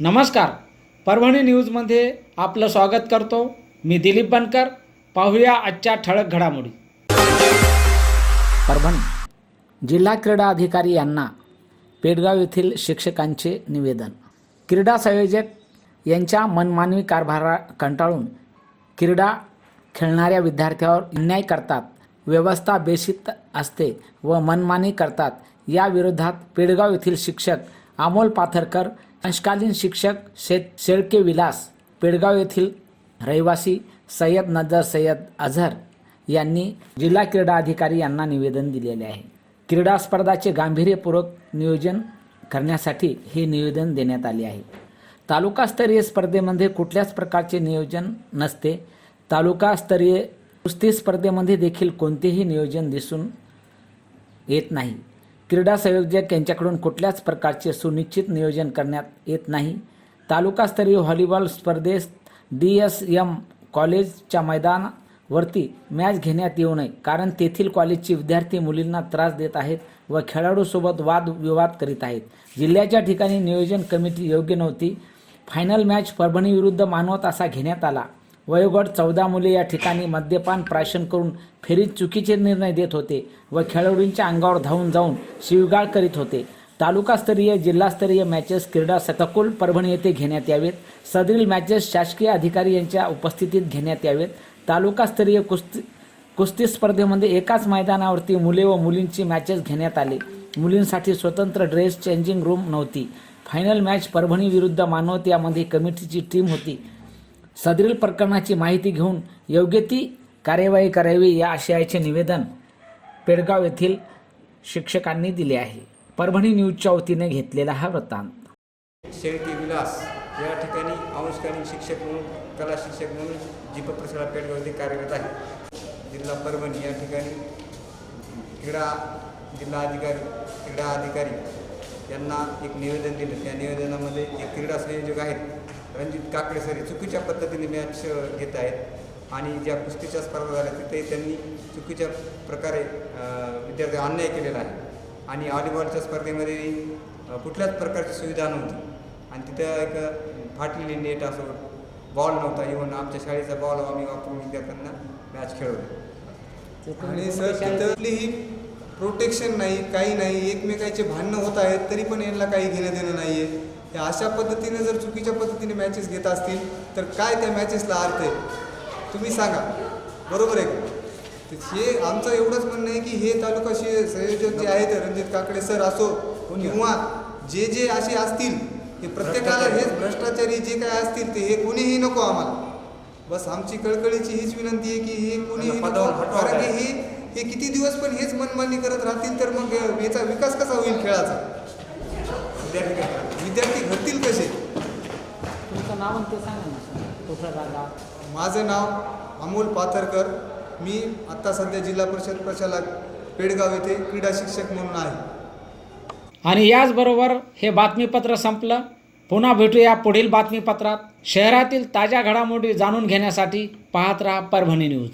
नमस्कार. परभणी न्यूजमध्ये आपलं स्वागत करतो. मी दिलीप बनकर. पाहूया आजच्या ठळक घडामोडी. परभणी जिल्हा क्रीडा अधिकारी यांना पेडगाव येथील शिक्षकांचे निवेदन. क्रीडा संयोजक यांच्या मनमानवी कारभारा कंटाळून क्रीडा खेळणाऱ्या विद्यार्थ्यावर अन्याय करतात व्यवस्था बेशिस्त असते व मनमानी करतात. या विरोधात पेडगाव येथील शिक्षक अमोल पाथरकर अंशकालीन शिक्षक शेत शेळके विलास पेडगाव येथील रहिवासी सय्यद नजर सय्यद अझहर यांनी जिल्हा क्रीडा अधिकारी यांना निवेदन दिलेले आहे. क्रीडा स्पर्धाचे गांभीर्यपूर्वक नियोजन करण्यासाठी हे निवेदन देण्यात आले आहे. तालुकास्तरीय स्पर्धेमध्ये कुठल्याच प्रकारचे नियोजन नसते. तालुकास्तरीय कुस्ती स्पर्धेमध्ये देखील कोणतेही नियोजन दिसून येत नाही. क्रीडा संयोजक यांच्याकडून कुठल्याच प्रकारचे सुनिश्चित नियोजन करण्यात येत नाही. तालुकास्तरीय व्हॉलीबॉल स्पर्धेत डी एस एम कॉलेजच्या मैदानावरती मॅच घेण्यात येऊ नये कारण तेथील कॉलेजचे विद्यार्थी मुलींना त्रास देत आहेत व खेळाडूसोबत वादविवाद करीत आहेत. जिल्ह्याच्या ठिकाणी नियोजन कमिटी योग्य नव्हती. फायनल मॅच परभणी विरुद्ध मानवत असा घेण्यात आला. वयोगट चौदा मुले या ठिकाणी मद्यपान प्राशन करून फेरीत चुकीचे निर्णय देत होते व खेळाडूंच्या अंगावर धावून जाऊन शिवगाळ करीत होते. तालुकास्तरीय जिल्हास्तरीय मॅचेस क्रीडा सतकुल परभणी येथे घेण्यात यावेत. सदरील मॅचेस शासकीय अधिकारी यांच्या उपस्थितीत घेण्यात यावेत. तालुकास्तरीय कुस्ती कुस्ती स्पर्धेमध्ये एकाच मैदानावरती मुले व मुलींची मॅचेस घेण्यात आले. मुलींसाठी स्वतंत्र ड्रेस चेंजिंग रूम नव्हती. फायनल मॅच परभणी विरुद्ध मानवत यामध्ये कमिटीची टीम होती. सदरील प्रकरणाची माहिती घेऊन योग्य ती कार्यवाही करावी या आशयाचे निवेदन पेडगाव येथील शिक्षकांनी दिले आहे. परभणी न्यूजच्या वतीने घेतलेला हा वृत्तांत. शेळके विलास या ठिकाणी अंशकालीन शिक्षक म्हणून कला शिक्षक म्हणून दीपक प्रसाद पेडगावमध्ये कार्यरत आहे. जिल्हा परभणी या ठिकाणी क्रीडा जिल्हा अधिकारी क्रीडा अधिकारी यांना एक निवेदन दिलं. त्या निवेदनामध्ये एक क्रीडा संयोजक आहेत. रणजित काकडे सर हे चुकीच्या पद्धतीने मॅच घेत आहेत. आणि ज्या कुस्तीच्या स्पर्धा झाल्या तिथे त्यांनी चुकीच्या प्रकारे विद्यार्थी अन्याय केलेला आहे. आणि व्हॉलीबॉलच्या स्पर्धेमध्ये कुठल्याच प्रकारची सुविधा नव्हती. आणि तिथं एक फाटलेली नेट असो बॉल नव्हता. इव्हन आमच्या शाळेचा बॉल आम्ही वापरून विद्यार्थ्यांना मॅच खेळवली. आणि सर तिथं प्रोटेक्शन नाही काही नाही. एकमेकाचे भांडणं होत आहेत तरी पण यांना काही घेणं देणं नाही आहे हे अशा पद्धतीने जर चुकीच्या पद्धतीने मॅचेस घेत असतील तर काय त्या मॅचेसला अर्थ आहे? तुम्ही सांगा. बरोबर आहे का? तर हे आमचं एवढंच म्हणणं आहे की हे तालुका शे संयोजक जे आहेत रणजित काकडे सर असो किंवा जे जे असे असतील हे प्रत्येकाला हेच भ्रष्टाचारी जे काय असतील ते हे कोणीही नको आम्हाला. बस आमची कळकळीची हीच विनंती आहे की हे कोणीही कारण की? हे हे किती दिवस पण हेच मनमानी करत राहतील तर मग याचा विकास कसा होईल खेळाचा? विद्यार्थी घडतील कसे? तुमचं नाव आणि ते सांगा ना कुठलं जागा माझं नाव अमोल पाथरकर. मी आत्ता सध्या जिल्हा परिषद प्रचालक पेडगाव येथे क्रीडा शिक्षक म्हणून आहे. आणि याचबरोबर हे बातमीपत्र संपलं. पुन्हा भेटूया पुढील बातमीपत्रात. शहरातील ताज्या घडामोडी जाणून घेण्यासाठी पाहत राहा परभणी न्यूज.